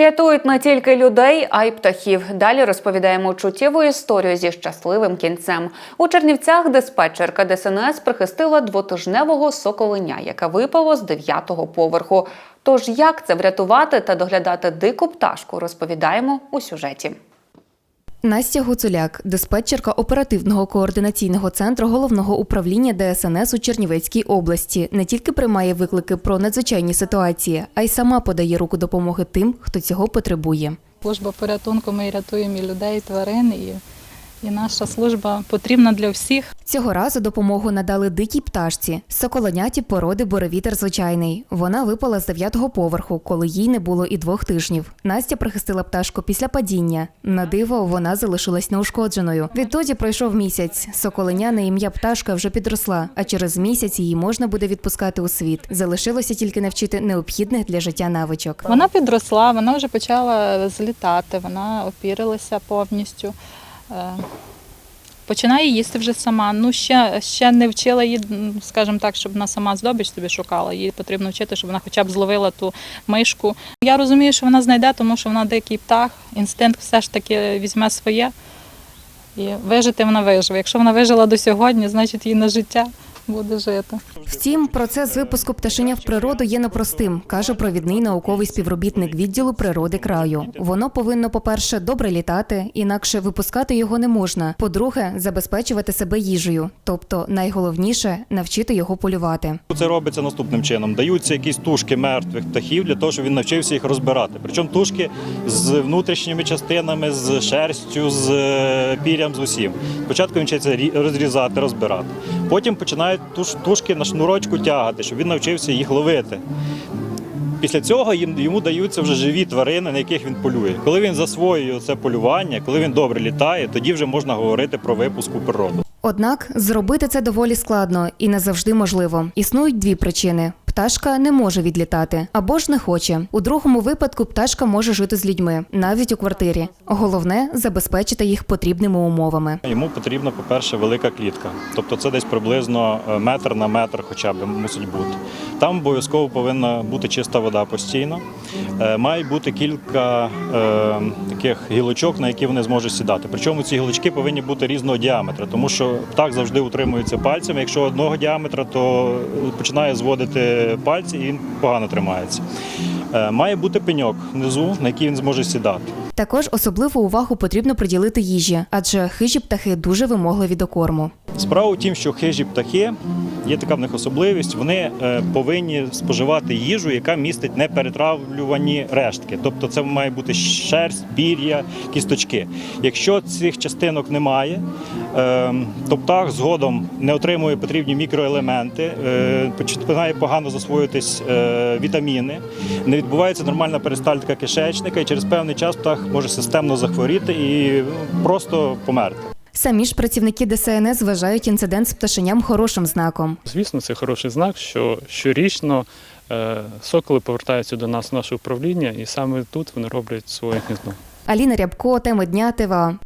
Рятують не тільки людей, а й птахів. Далі розповідаємо чуттєву історію зі щасливим кінцем. У Чернівцях диспетчерка ДСНС прихистила двотижневого соколеня, яке випало з дев'ятого поверху. Тож як це врятувати та доглядати дику пташку, розповідаємо у сюжеті. Настя Гуцуляк, диспетчерка оперативного координаційного центру головного управління ДСНС у Чернівецькій області, не тільки приймає виклики про надзвичайні ситуації, а й сама подає руку допомоги тим, хто цього потребує. Служба порятунку ми рятуємо і людей, і тварин, і, і наша служба потрібна для всіх. Цього разу допомогу надали дикій пташці, соколеняті породи боровітер звичайний. Вона випала з дев'ятого поверху, коли їй не було і двох тижнів. Настя прихистила пташку після падіння. На диво вона залишилась неушкодженою. Відтоді пройшов місяць. Соколеня на ім'я пташка вже підросла, а через місяць її можна буде відпускати у світ. Залишилося тільки навчити необхідних для життя навичок. Вона підросла, вона вже почала злітати, вона опірилася повністю. Е, Починає їсти вже сама. Ну, ще, ще не вчила її, скажімо так, щоб вона сама здобич собі шукала. Їй потрібно вчити, щоб вона хоча б зловила ту мишку. Я розумію, що вона знайде, тому що вона дикий птах, інстинкт все ж таки візьме своє. І вижити вона виживе. Якщо вона вижила до сьогодні, значить їй на життя буде жити. Втім, процес випуску пташеня в природу є непростим, каже провідний науковий співробітник відділу природи краю. Воно повинно, по-перше, добре літати, інакше випускати його не можна. По-друге, забезпечувати себе їжею, тобто найголовніше навчити його полювати. Це робиться наступним чином: даються якісь тушки мертвих птахів для того, щоб він навчився їх розбирати. Причому тушки з внутрішніми частинами, з шерстю, з е, пір'ям, з усім. Спочатку він вчиться рі- розрізати, розбирати. Потім починають туш- тушки на шнурочку тягати, щоб він навчився їх ловити. Після цього їм йому даються вже живі тварини, на яких він полює. Коли він засвоює це полювання, коли він добре літає, тоді вже можна говорити про випуск у природу. Однак зробити це доволі складно і не завжди можливо. Існують дві причини. Пташка не може відлітати або ж не хоче. У другому випадку пташка може жити з людьми, навіть у квартирі. Головне забезпечити їх потрібними умовами. Йому потрібна, по-перше, велика клітка. Тобто це десь приблизно е, метр на метр хоча б мусить бути. Там обов'язково повинна бути чиста вода постійно. Е, Має бути кілька е, таких гілочок, на які вони зможуть сідати. Причому ці гілочки повинні бути різного діаметра, тому що птах завжди утримується пальцями. Якщо одного діаметра, то починає зводити пальці і він погано тримається. Е, Має бути пеньок внизу, на який він зможе сідати. Також особливу увагу потрібно приділити їжі, адже хижі птахи дуже вимогливі до корму. Справа у тім, що хижі птахи, є така в них особливість, вони е, повинні споживати їжу, яка містить неперетравлювані рештки. Тобто це має бути шерсть, пір'я, кісточки. Якщо цих частинок немає, е, то птах згодом не отримує потрібні мікроелементи, е, починає погано засвоюватись е, вітаміни, не відбувається нормальна перистальтика кишечника, і через певний час птах може системно захворіти і ну, просто померти. Самі ж працівники ДСНС вважають інцидент з пташеням хорошим знаком. Звісно, це хороший знак, що щорічно е, соколи повертаються до нас в наше управління, і саме тут вони роблять своє гніздо. Аліна Рябко, теми дня ТВА.